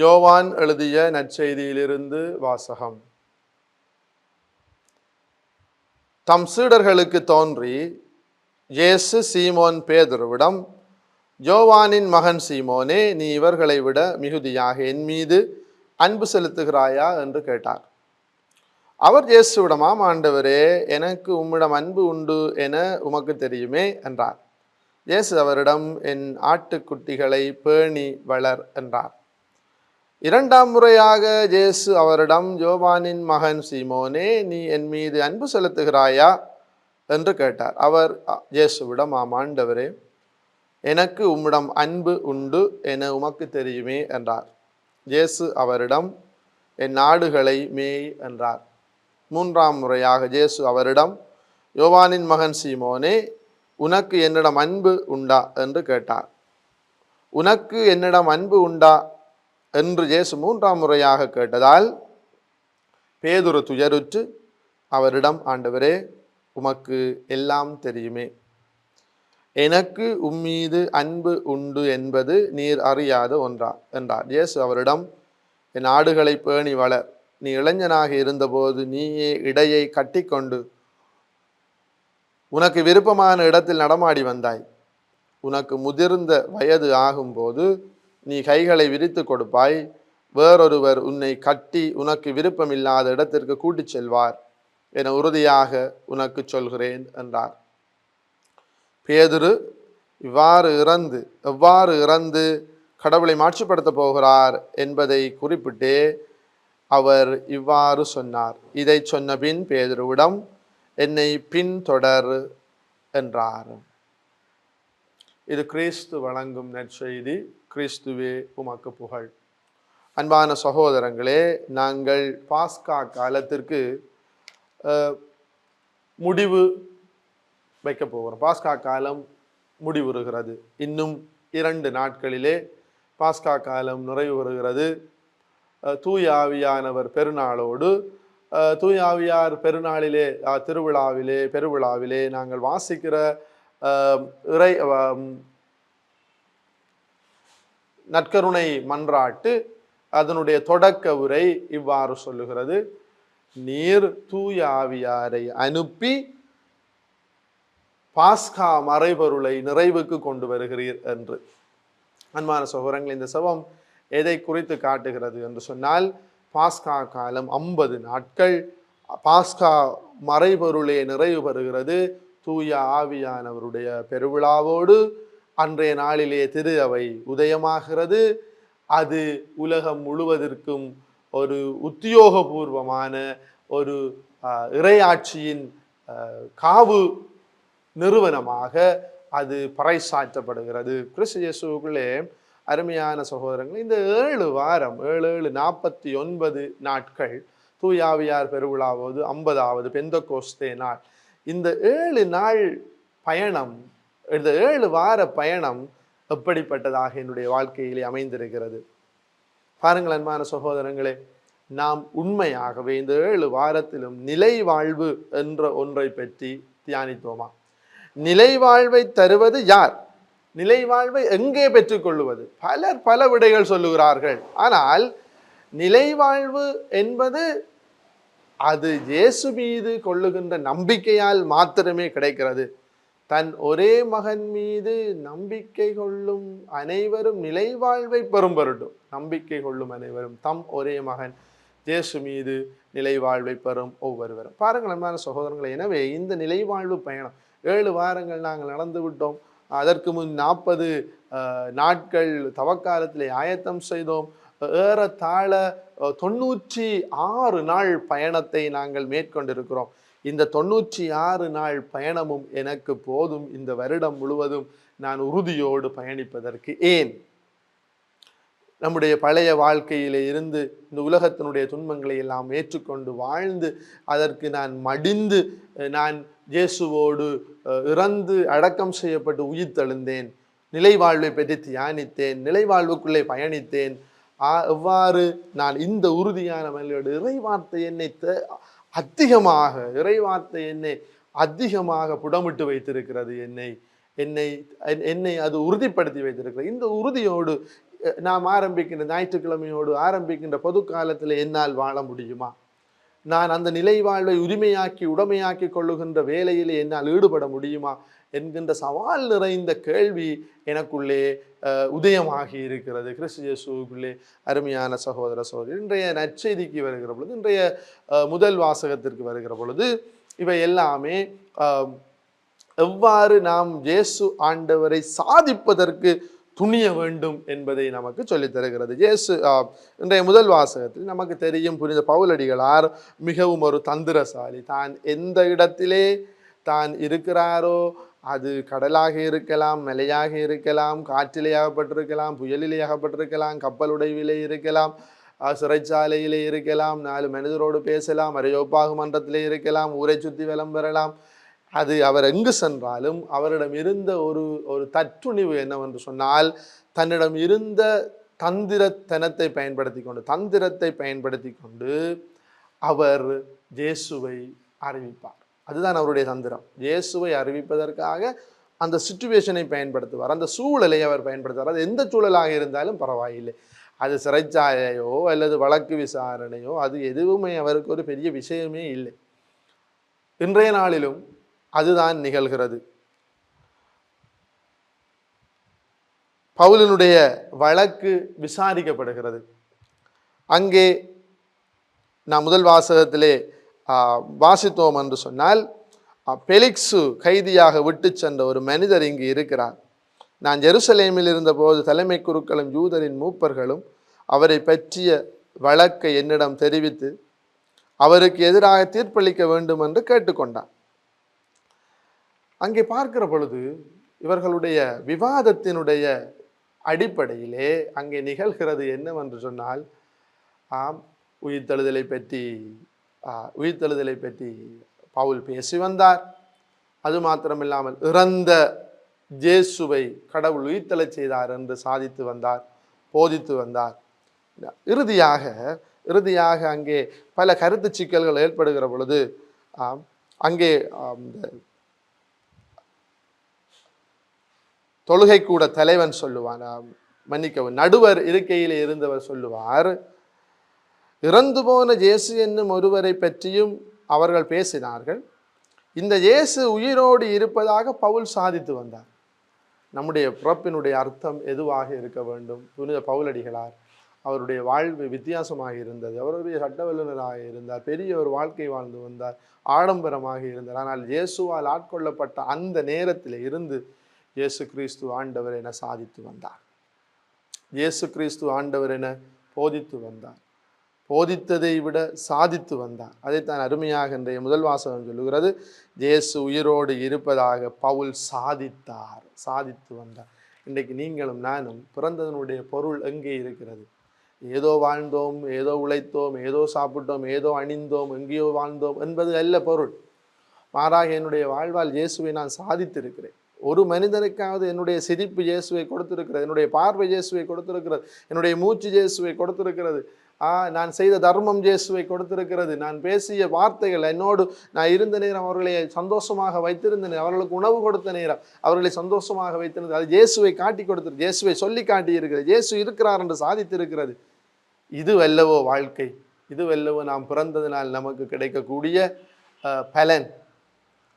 யோவான் எழுதிய நற்செய்தியிலிருந்து வாசகம். தம் சீடர்களுக்கு தோன்றி இயேசு சீமோன் பேதுருவிடம் யோவானின் மகன் சீமோனே நீ இவர்களை விட மிகுதியாக என் மீது அன்பு செலுத்துகிறாயா? என்று கேட்டார். அவர் இயேசுவிடமாம் ஆண்டவரே எனக்கு உம்மிடம் அன்பு உண்டு என உமக்கு தெரியுமே என்றார். இயேசு அவரிடம் என் ஆட்டுக்குட்டிகளை பேணி வளர் என்றார். இரண்டாம் முறையாக ஜேசு அவரிடம் ஜோபானின் மகன் சீமோனே நீ என் மீது அன்பு செலுத்துகிறாயா? என்று கேட்டார். அவர் ஜேசுவிடம் ஆமாண்டவரே எனக்கு உம்மிடம் அன்பு உண்டு என உமக்கு தெரியுமே என்றார். ஜேசு அவரிடம் என் நாடுகளை மேய் என்றார். மூன்றாம் முறையாக ஜேசு அவரிடம் யோவானின் மகன் சீமோனே உனக்கு என்னிடம் அன்பு உண்டா? என்று கேட்டார். உனக்கு என்னிடம் அன்பு உண்டா? என்று இயேசு மூன்றாம் முறையாக கேட்டதால் பேதுரு துயருற்று அவரிடம் ஆண்டவரே உமக்கு எல்லாம் தெரியுமே. எனக்கு உம்மீது அன்பு உண்டு என்பது நீர் அறியாத ஒன்றா? என்றார். இயேசு அவரிடம் என் ஆடுகளை பேணி வளர். நீ இளைஞனாக இருந்தபோது நீயே இடையை கட்டிக்கொண்டு உனக்கு விருப்பமான இடத்தில் நடமாடி வந்தாய். உனக்கு முதிர்ந்த வயது ஆகும்போது நீ கைகளை விரித்து கொடுப்பாய். வேறொருவர் உன்னை கட்டி உனக்கு விருப்பமில்லாத இடத்திற்கு கூட்டிச் செல்வார் என உறுதியாக உனக்கு சொல்கிறேன் என்றார். பேதுரு இவ்வாறு இறந்து எவ்வாறு இறந்து கடவுளை மாட்சிப்படுத்தப் போகிறார் என்பதை குறிப்பிட்டே அவர் இவ்வாறு சொன்னார். இதை சொன்ன பின் பேதுருவிடம் என்னை பின்தொடர் என்றார். இது கிறிஸ்து வழங்கும் நற்செய்தி கிறிஸ்துவே உமக்கு புகழ். அன்பான சகோதரங்களே நாங்கள் பாஸ்கா காலத்திற்கு முடிவு வைக்க போகிறோம். பாஸ்கா காலம் முடிவுறுகிறது. இன்னும் இரண்டு நாட்களிலே பாஸ்கா காலம் நிறைவு வருகிறது தூயாவியானவர் பெருநாளோடு தூயாவியார் பெருநாளிலே திருவிழாவிலே பெருவிழாவிலே நாங்கள் வாசிக்கிற இறை நற்கருணை மன்றாட்டு அதனுடைய தொடக்க உரை இவ்வாறு சொல்லுகிறது. நீர் தூய ஆவியாரை அனுப்பி பாஸ்கா மறைபொருளை நிறைவுக்கு கொண்டு வருகிறீர் என்று. அன்பான சகோதரங்கள் இந்த சபம் எதை குறித்து காட்டுகிறது என்று சொன்னால் பாஸ்கா காலம் ஐம்பது நாட்கள் பாஸ்கா மறைபொருளே நிறைவு பெறுகிறது. தூய ஆவியானவருடைய பெருவிழாவோடு அன்றைய நாளிலே திரு அவை உதயமாகிறது. அது உலகம் முழுவதற்கும் ஒரு உத்தியோகபூர்வமான ஒரு இறையாட்சியின் காவு நிறுவனமாக அது பறைசாற்றப்படுகிறது. கிறிஸ்து அருமையான சகோதரங்கள் இந்த ஏழு வாரம் ஏழு ஏழு நாற்பத்தி ஒன்பது நாட்கள் தூயாவியார் பெருவிழாவது ஐம்பதாவது பெந்தகோஸ்தே நாள் இந்த ஏழு நாள் பயணம் இந்த ஏழு வார பயணம் எப்படிப்பட்டதாக என்னுடைய வாழ்க்கையிலே அமைந்திருக்கிறது? பாருங்கள் அன்பான சகோதரங்களே நாம் உண்மையாகவே இந்த ஏழு வாரத்திலும் நிலை வாழ்வு என்ற ஒன்றை பற்றி தியானித்தோமா? நிலை வாழ்வை தருவது யார்? நிலை வாழ்வை எங்கே பெற்றுக்கொள்வது பலர் பல விடைகள் சொல்லுகிறார்கள். ஆனால் நிலை வாழ்வு என்பது அது இயேசு மீது கொள்ளுகின்ற நம்பிக்கையால் மாத்திரமே கிடைக்கிறது. தன் ஒரே மகன் மீது நம்பிக்கை கொள்ளும் அனைவரும் நிலை வாழ்வை பெறும் பொருட்டும் நம்பிக்கை கொள்ளும் அனைவரும் தம் ஒரே மகன் இயேசு மீது நிலை வாழ்வை பெறும் ஒவ்வொருவரும். பாருங்கள் அன்பான சகோதரங்களை எனவே இந்த நிலை வாழ்வு பயணம் ஏழு வாரங்கள் நாங்கள் நடந்து விட்டோம். அதற்கு முன் நாற்பது நாட்கள் தவக்காலத்திலே ஆயத்தம் செய்தோம். ஏறத்தாழ தொண்ணூற்றி ஆறு நாள் பயணத்தை நாங்கள் மேற்கொண்டிருக்கிறோம். இந்த தொண்ணூற்றி ஆறு நாள் பயணமும் எனக்கு போதும். இந்த வருடம் முழுவதும் நான் உறுதியோடு பயணிப்பதற்கு ஏன்? நம்முடைய பழைய வாழ்க்கையிலே இருந்து இந்த உலகத்தினுடைய துன்பங்களை எல்லாம் ஏற்றுக்கொண்டு வாழ்ந்து அதற்கு நான் மடிந்து நான் இயேசுவோடு இறந்து அடக்கம் செய்யப்பட்டு உயிர்த்தெழுந்தேன். நிலைவாழ்வை நிலை வாழ்வை பற்றி தியானித்தேன். நிலை வாழ்வுக்குள்ளே பயணித்தேன். எவ்வாறு நான் இந்த உறுதியான மனிதோடு இறைவார்த்தை என்னை அதிகமாக இறைவார்த்தை என்னை அதிகமாக புடமிட்டு வைத்திருக்கிறது என்னை என்னை என்னை அது உறுதிப்படுத்தி வைத்திருக்கிறது. இந்த உறுதியோடு நாம் ஆரம்பிக்கின்ற ஞாயிற்றுக்கிழமையோடு ஆரம்பிக்கின்ற பொது காலத்தில் என்னால் வாழ முடியுமா? நான் அந்த நிலை வாழ்வை உரிமையாக்கி உடமையாக்கி கொள்ளுகின்ற வேலையிலே என்னால் ஈடுபட முடியுமா? என்கின்ற சவால் நிறைந்த கேள்வி எனக்குள்ளே உதயமாகி இருக்கிறது. கிறிஸ்து இயேசுக்குள்ளே அருமையான சகோதர சகோதரி இன்றைய நற்செய்திக்கு வருகிற பொழுது இன்றைய முதல் வாசகத்திற்கு வருகிற பொழுது இவை எல்லாமே எவ்வாறு நாம் இயேசு ஆண்டவரை சாதிப்பதற்கு துணிய வேண்டும் என்பதை நமக்கு சொல்லித் தருகிறது. இயேசு இன்றைய முதல் வாசகத்தில் நமக்கு தெரியும் புனித பவுலடிகளார் மிகவும் ஒரு தந்திரசாலி. தான் எந்த இடத்திலே தான் இருக்கிறாரோ அது கடலாக இருக்கலாம் மலையாக இருக்கலாம் காற்றிலே அகப்பட்டிருக்கலாம் புயலிலே அகப்பட்டிருக்கலாம் கப்பல் உடைவிலே இருக்கலாம் சிறைச்சாலையிலே இருக்கலாம் நாலு மனிதரோடு பேசலாம் அரையோப்பாகு மன்றத்திலே இருக்கலாம் ஊரை சுற்றி வலம் பெறலாம் அது அவர் எங்கு சென்றாலும் அவரிடம் இருந்த ஒரு ஒரு தற்றுணிவு என்னவென்று சொன்னால் தன்னிடம் இருந்த தந்திரத்தனத்தை பயன்படுத்தி கொண்டு தந்திரத்தை பயன்படுத்தி கொண்டு அவர் இயேசுவை அறிவிப்பார். அதுதான் அவருடைய தந்திரம். இயேசுவை அறிவிப்பதற்காக அந்த சுச்சுவேஷனை பயன்படுத்துவார். அந்த சூழலை அவர் பயன்படுத்துவார். அது எந்த சூழலாக இருந்தாலும் பரவாயில்லை. அது சிறைச்சாலையோ அல்லது வழக்கு விசாரணையோ அது எதுவுமே அவருக்கு ஒரு பெரிய விஷயமே இல்லை. இன்றைய நாளிலும் அதுதான் நிகழ்கிறது. பவுலினுடைய வழக்கு விசாரிக்கப்படுகிறது. அங்கே நான் முதல் வாசகத்திலே வாசித்தோம் என்று சொன்னால் பெலிக்ஸு கைதியாக விட்டு சென்ற ஒரு மனிதர் இங்கு இருக்கிறார். நான் ஜெருசலேமில் இருந்தபோது தலைமை குருக்களும் யூதரின் மூப்பர்களும் அவரை பற்றிய வழக்கை என்னிடம் தெரிவித்து அவருக்கு எதிராக தீர்ப்பளிக்க வேண்டும் என்று கேட்டுக்கொண்டார். அங்கே பார்க்கிற பொழுது இவர்களுடைய விவாதத்தினுடைய அடிப்படையிலே அங்கே நிகழ்கிறது என்னவென்று சொன்னால் ஆம் உயிர்த்தெழுதலை பற்றி உயிர்த்தெழுதலை பற்றி பவுல் பேசி வந்தார். அது மாத்திரமில்லாமல் இறந்த ஜேசுவை கடவுள் உயிர்த்தெழச் செய்தார் என்று சாதித்து வந்தார் போதித்து வந்தார். இறுதியாக இறுதியாக அங்கே பல கருத்து சிக்கல்கள் ஏற்படுகிற பொழுது ஆம், அங்கே இந்த தொழுகை கூட தலைவன் சொல்லுவான் மன்னிக்கவும் நடுவர் இருக்கையில் இருந்தவர் சொல்லுவார் இறந்து போன இயேசு என்னும் ஒருவரை பற்றியும் அவர்கள் பேசினார்கள். இந்த இயேசு உயிரோடு இருப்பதாக பவுல் சாதித்து வந்தார். நம்முடைய பிறப்பினுடைய அர்த்தம் எதுவாக இருக்க வேண்டும்? புனித பவுலடிகளார் அவருடைய வாழ்வு வித்தியாசமாக இருந்தது. அவருடைய சட்ட வல்லுநராக இருந்தார். பெரிய ஒரு வாழ்க்கை வாழ்ந்து வந்தார். ஆடம்பரமாக இருந்தார். ஆனால் இயேசுவால் ஆட்கொள்ளப்பட்ட அந்த நேரத்தில் இருந்து இயேசு கிறிஸ்து ஆண்டவர் என சாதித்து வந்தார். இயேசு கிறிஸ்து ஆண்டவர் என போதித்து வந்தார். போதித்ததை விட சாதித்து வந்தார் அதைத்தான் அருமையாக இன்றைய முதல் வாசகம் சொல்லுகிறது. இயேசு உயிரோடு இருப்பதாக பவுல் சாதித்தார் சாதித்து வந்தார். இன்றைக்கு நீங்களும் நானும் பிறந்ததனுடைய பொருள் எங்கே இருக்கிறது? ஏதோ வாழ்ந்தோம் ஏதோ உழைத்தோம் ஏதோ சாப்பிட்டோம் ஏதோ அணிந்தோம் எங்கேயோ வாழ்ந்தோம் என்பது அல்ல பொருள். மாறாக என்னுடைய வாழ்வால் இயேசுவை நான் சாதித்திருக்கிறேன். ஒரு மனிதனுக்காவது என்னுடைய சிரிப்பு இயேசுவை கொடுத்திருக்கிறது என்னுடைய பார்வை இயேசுவை கொடுத்திருக்கிறது என்னுடைய மூச்சு இயேசுவை கொடுத்திருக்கிறது நான் செய்த தர்மம் ஜேசுவை கொடுத்திருக்கிறது. நான் பேசிய வார்த்தைகள் என்னோடு நான் இருந்த நேரம் அவர்களை சந்தோஷமாக வைத்திருந்த நேரம் அவர்களுக்கு உணவு கொடுத்த நேரம் அவர்களை சந்தோஷமாக வைத்திருந்தது. அது இயேசுவை காட்டி கொடுத்திருக்கு இயேசுவை சொல்லி காட்டி இருக்கிறது இயேசு இருக்கிறார் என்று சாதித்திருக்கிறது. இது வல்லவோ வாழ்க்கை? இது வல்லவோ நாம் பிறந்ததினால் நமக்கு கிடைக்கக்கூடிய பலன்.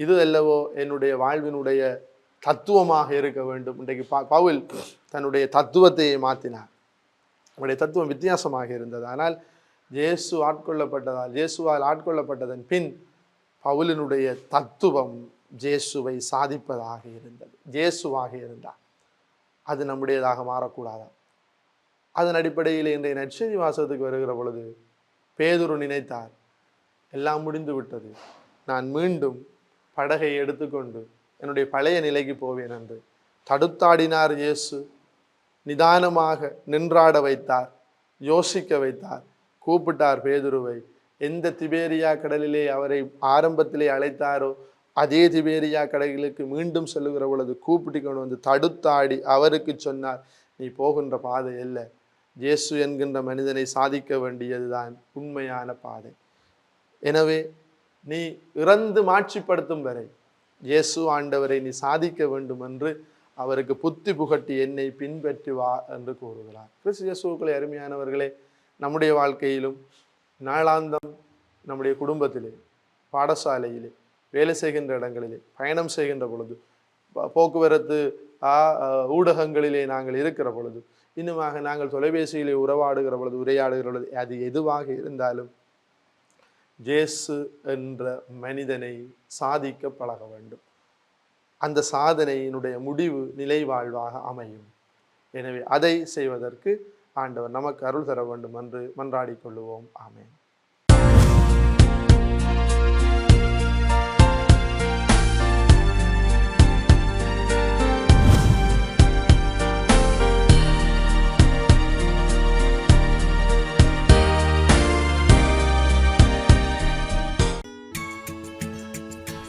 இது அல்லவோ என்னுடைய வாழ்வினுடைய தத்துவமாக இருக்க வேண்டும். இன்றைக்கு பா பவுல் தன்னுடைய தத்துவத்தையே மாற்றினார் அவருடைய தத்துவம் வித்தியாசமாக இருந்தது. ஆனால் இயேசு ஆட்கொள்ளப்பட்டதால் இயேசுவால் ஆட்கொள்ளப்பட்டதன் பின் பவுலினுடைய தத்துவம் ஜேசுவை சாதிப்பதாக இருந்தது. ஜேசுவாக இருந்தார். அது நம்முடையதாக மாறக்கூடாதா? அதன் அடிப்படையில் இன்றைய நற்செய்தி வாசகத்துக்கு வருகிற பொழுது பேதுரு நினைத்தார் எல்லாம் முடிந்து விட்டது. நான் மீண்டும் படகை எடுத்துக்கொண்டு என்னுடைய பழைய நிலைக்கு போவேன் என்று தடுத்தாடினார் இயேசு நிதானமாக நின்றாட வைத்தார் யோசிக்க வைத்தார் கூப்பிட்டார் பேதுருவை. எந்த திபேரியா கடலிலே அவரை ஆரம்பத்திலே அழைத்தாரோ அதே திபேரியா கடலுக்கு மீண்டும் செல்லுகிற பொழுது கூப்பிட்டு கொண்டு வந்து தடுத்தாடி அவருக்கு சொன்னார் நீ போகின்ற பாதை அல்ல. இயேசு என்கின்ற மனிதனை சாதிக்க வேண்டியதுதான் உண்மையான பாதை. எனவே நீ இறந்து மாட்சிப்படுத்தும் வரை இயேசு ஆண்டவரை நீ சாதிக்க வேண்டும் என்று அவருக்கு புத்தி புகட்டி என்னை பின்பற்றி வா என்று கூறுகிறார். கிறிஸ்து இயேசுக்களை அருமையானவர்களே நம்முடைய வாழ்க்கையிலும் நாளாந்தம் நம்முடைய குடும்பத்திலே பாடசாலையிலே வேலை செய்கின்ற இடங்களிலே பயணம் செய்கின்ற பொழுது போக்குவரத்து ஊடகங்களிலே நாங்கள் இருக்கிற பொழுது இன்னுமாக நாங்கள் தொலைபேசியிலே உறவாடுகிற பொழுது உரையாடுகிற பொழுது அது எதுவாக இருந்தாலும் ஜேசு என்ற மனிதனை சாதிக்க பழக வேண்டும். அந்த சாதனையினுடைய முடிவு நிலை வாழ்வாக அமையும். எனவே அதை செய்வதற்கு ஆண்டவர் நமக்கு அருள் தர வேண்டும் என்று மன்றாடிக் கொள்ளுவோம். ஆமேன்.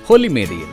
ஹோலி மேடையில்